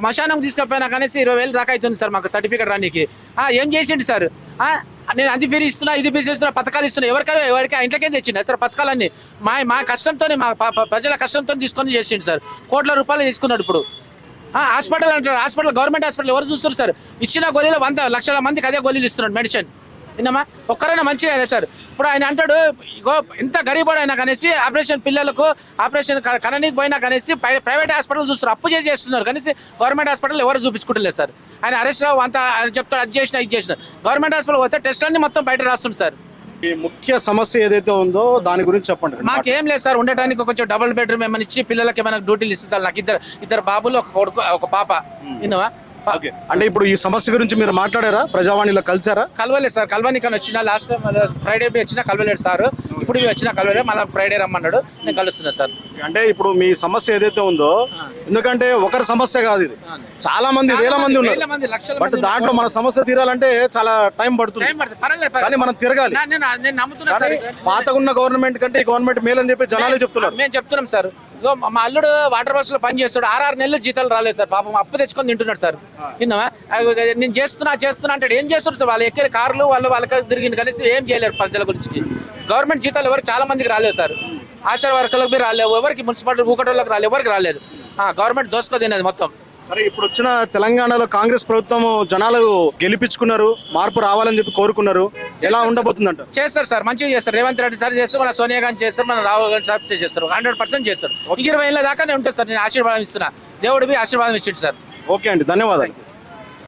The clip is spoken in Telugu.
మశానం తీసుకపోయినా కనేసి ఇరవై వేలు దాకా అవుతుంది సార్ మాకు సర్టిఫికేట్ రానికి. ఏం చేసిండు సార్? నేను అది ఫీరీ ఇస్తున్నా ఇది ఫీజు ఇస్తున్నా పథకాలు ఇస్తున్నా. ఎవరికైనా ఎవరికి ఇంట్లోకే తెచ్చిండు సార్ పథకాలన్నీ? మా మా కష్టంతోనే మా ప్రజల కష్టంతో తీసుకొని చేసిండు సార్. కోట్ల రూపాయలు తీసుకున్నాడు ఇప్పుడు. ఆ, హాస్పిటల్ అంటారు హాస్పిటల్ గవర్నమెంట్ హాస్పిటల్ ఎవరు చూస్తారు సార్? ఇచ్చిన గోళీలు వంద లక్షల మందికి అదే గోళీలు ఇస్తున్నాడు మెడిసిన్. విన్నామా ఒక్కరైనా మంచిగా సార్. ఇప్పుడు ఆయన అంటాడు ఇగో ఎంత గరీబోడు అయినా కనేసి ఆపరేషన్ పిల్లలకు ఆపరేషన్ కననీకి పోయినా కనేసి ప్రై- ప్రైవేట్ హాస్పిటల్ చూస్తారు అప్పు చేసి చేస్తున్నారు కనేసి గవర్నమెంట్ హాస్పిటల్ ఎవరు చూపించుకుంటలేదు సార్. ఆయన అరెస్ట్ రావు అంతా ఆయన చెప్తాడు అది చేసిన ఇది చేసిన. గవర్నమెంట్ హాస్పిటల్ పోతే టెస్ట్లన్నీ మొత్తం బయట రాస్తుంది సార్. ఈ ముఖ్య సమస్య ఏదైతే ఉందో దాని గురించి చెప్పండి. మాకేం లేదు సార్ ఉండటానికి కొంచెం డబుల్ బెడ్రూమ్ ఏమైనా ఇచ్చి పిల్లలకి ఏమైనా డ్యూటీలు ఇస్తే సార్. నాకు ఇద్దరు ఇద్దరు బాబులు ఒక కొడుకు ఒక పాప. విన్నావా? అంటే ఇప్పుడు ఈ సమస్య గురించి మీరు మాట్లాడారా? ప్రజావాణిలో కలిసారా? కలవలేదు సార్. కలవనికి వచ్చిన లాస్ట్ టైం ఫ్రైడే వచ్చినా కలవలేడు సార్. ఇప్పుడు వచ్చినా కలవలేదు. మళ్ళీ ఫ్రైడే రమ్మన్నాడు. నేను కలుస్తున్నా సార్. అంటే ఇప్పుడు మీ సమస్య ఏదైతే ఉందో ఎందుకంటే ఒకరి సమస్య కాదు ఇది. చాలా మంది వేల మంది ఉన్నారు. బట్ దాంట్లో మన సమస్య తీరాలంటే చాలా టైం పడుతుంది. కానీ మనం తిరగాలి. నా- నేను నేను నమ్ముతున్నా సార్. కానీ పాతగున్న గవర్నమెంట్ కంటే ఈ గవర్నమెంట్ మేలని చెప్పి జనాలే చెప్తున్నారు. మేము చెప్తున్నాం సార్. మా- మా అల్లుడు వాటర్ వర్క్స్లో పని చేస్తాడు. ఆరు నెలలు జీతాలు రాలేదు సార్. పాపం అప్పు తెచ్చుకొని తింటున్నాడు సార్. విన్నావా? నేను చేస్తున్నా చేస్తున్నా అంటాడు. ఏం చేస్తారు సార్? వాళ్ళు ఎక్కిన కార్లు వాళ్ళు వాళ్ళకి తిరిగింది కానీ ఏం చేయలేరు ప్రజల గురించి. గవర్నమెంట్ జీతాలు ఎవరు చాలా మందికి రాలేదు సార్. ఆశా వర్కర్లకు రాలేవు. ఎవరికి మున్సిపాలిటీ ఊకటోళ్ళకి రాలేదు ఎవరికి రాలేదు. గవర్నమెంట్ దోసుకో తినేది మొత్తం. సరే ఇప్పుడు వచ్చిన తెలంగాణలో కాంగ్రెస్ ప్రభుత్వం జనాలు గెలిపించుకున్నారు మార్పు రావాలని చెప్పి కోరుకున్నారు. ఎలా ఉండబోతుందంట? చేస్తారు సార్ మంచిగా చేస్తారు. రేవంత్ రెడ్డి సార్ చేస్తారు మన సోనియా గాంధీ చేస్తారు మన రాహుల్ గాంధీ సార్ చేస్తారు హండ్రెడ్ పర్సెంట్ చేస్తారు. ఇరవై ఏళ్ళ దాకానే ఉంటుంది సార్ నేను ఆశీర్వాదం ఇస్తున్నా. దేవుడు బి ఆశీర్వాదం ఇచ్చిండు సార్. ఓకే అండి ధన్యవాదాలు.